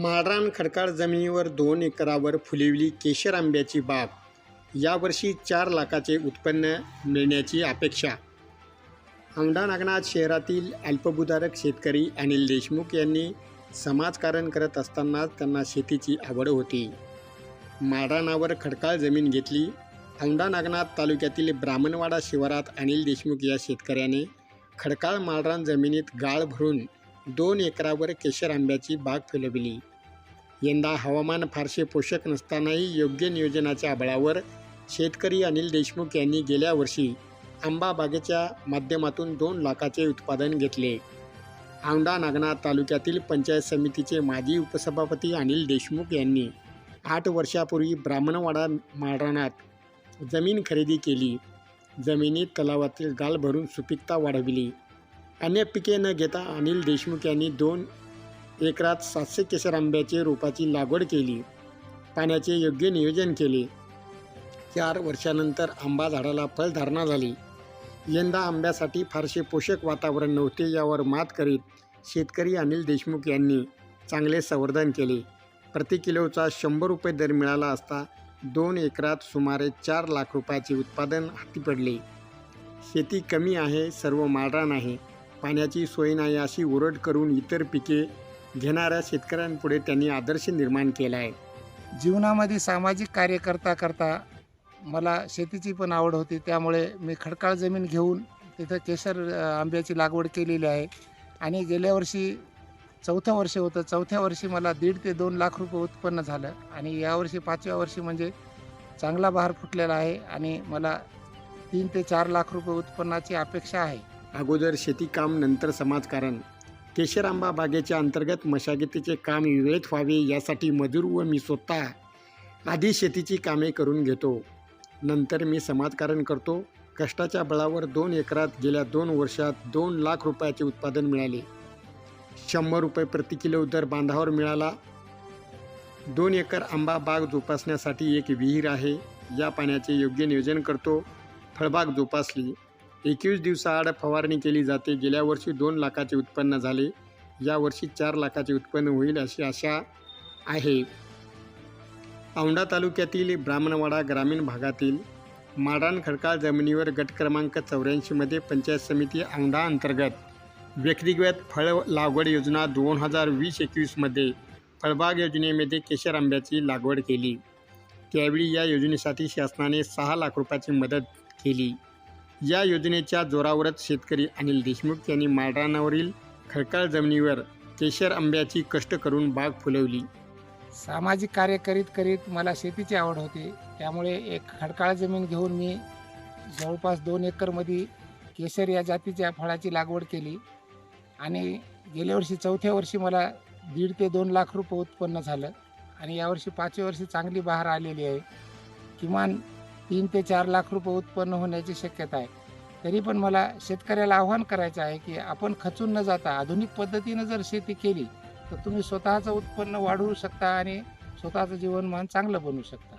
माळरान खडकाळ जमिनीवर दोन एकरावर फुलवली केशर आंब्याची बाग. यावर्षी चार लाखाचे उत्पन्न मिळण्याची अपेक्षा. औंढा नागनाथ शहरातील अल्पभूधारक शेतकरी अनिल देशमुख यांनी समाजकारण करत असतानाच त्यांना शेतीची आवड होती. माळरानावर खडकाळ जमीन घेतली. औंढा नागनाथ तालुक्यातील ब्राह्मणवाडा शिवारात अनिल देशमुख या शेतकऱ्याने खडकाळ माळरान जमिनीत गाळ भरून दोन एकरावर केशर आंब्याची बाग फुलविली. यंदा हवामान फारसे पोषक नसतानाही योग्य नियोजनाच्या बळावर शेतकरी अनिल देशमुख यांनी गेल्या वर्षी आंबा बागेच्या माध्यमातून दोन लाखाचे उत्पादन घेतले. औंढा नागनाथ तालुक्यातील पंचायत समितीचे माजी उपसभापती अनिल देशमुख यांनी आठ वर्षापूर्वी ब्राह्मणवाडा माळरानात जमीन खरेदी केली. जमिनीत तलावातील गाल भरून सुपीकता वाढविली. अन्य पिके न घेता अनिल देशमुख यांनी दोन एकरात सातशे केसर आंब्याचे रोपाची लागवड केली. पाण्याचे योग्य नियोजन केले. चार वर्षानंतर आंबा झाडाला फळधारणा झाली. यंदा आंब्यासाठी फारसे पोषक वातावरण नव्हते यावर मात करीत शेतकरी अनिल देशमुख यांनी चांगले संवर्धन केले. प्रति किलोचा शंभर रुपये दर मिळाला असता दोन एकरात सुमारे चार लाख रुपयाचे उत्पादन हाती पडले. शेती कमी आहे सर्व माळरान आहे. पाण्याची सोय नाही अशी ओरड करून इतर पिके घेणाऱ्या शेतकऱ्यांपुढे त्यांनी आदर्श निर्माण केला आहे. जीवनामध्ये सामाजिक कार्य करता करता मला शेतीची पण आवड होती. त्यामुळे मी खडकाळ जमीन घेऊन तिथं केशर आंब्याची लागवड केलेली आहे. आणि गेल्या वर्षी चौथं वर्ष होतं. चौथ्या वर्षी मला दीड ते दोन लाख रुपये उत्पन्न झालं. आणि यावर्षी पाचव्या वर्षी म्हणजे चांगला बहार फुटलेला आहे आणि मला तीन ते चार लाख रुपये उत्पन्नाची अपेक्षा आहे. अगोदर शेतीकाम नंतर समाजकारण. केशर आंबा बागेच्या अंतर्गत मशागतीचे काम वेळेत व्हावे यासाठी मजूर व मी स्वतः आधी शेतीची कामे करून घेतो. नंतर मी समाजकारण करतो. कष्टाच्या बळावर दोन एकरात गेल्या दोन वर्षात दोन लाख रुपयाचे उत्पादन मिळाले. शंभर रुपये प्रति किलो दर बांधावर मिळाला. दोन एकर आंबा बाग जोपासण्यासाठी एक विहीर आहे. या पाण्याचे योग्य नियोजन करतो. फळबाग जोपासली. एकवीस दिवसाआड फवारणी केली जाते. गेल्या वर्षी दोन लाखाचे उत्पन्न झाले. यावर्षी चार लाखाचे उत्पन्न होईल अशी आशा आहे. औंढा तालुक्यातील ब्राह्मणवाडा ग्रामीण भागातील माडान खडकाळ जमिनीवर गट क्रमांक चौऱ्याऐंशीमध्ये पंचायत समिती औंढा अंतर्गत व्यक्तिगत फळ लागवड योजना दोन हजार वीस एकवीसमध्ये फळबाग योजनेमध्ये केशर आंब्याची लागवड केली. त्यावेळी या योजनेसाठी शासनाने सहा लाख रुपयाची मदत केली. या योजनेच्या जोरावरच शेतकरी अनिल देशमुख यांनी माळरानावरील खडकाळ जमिनीवर केशर आंब्याची कष्ट करून बाग फुलवली. सामाजिक कार्य करीत करीत मला शेतीची आवड होती. त्यामुळे एक खडकाळ जमीन घेऊन मी जवळपास दोन एकरमध्ये केशर या जातीच्या फळाची लागवड केली. आणि गेल्या वर्षी चौथ्या वर्षी मला दीड ते दोन लाख रुपये उत्पन्न झालं. आणि यावर्षी पाचव्या वर्षी चांगली बहार आलेली आहे. किमान तीन ते चार लाख रुपये उत्पन्न होण्याची शक्यता आहे. तरी पण मला शेतकऱ्याला आव्हान करायचं आहे की आपण खचून न जाता आधुनिक पद्धतीनं जर शेती केली तर तुम्ही स्वतःचं उत्पन्न वाढवू शकता आणि स्वतःचं जीवनमान चांगलं बनवू शकता.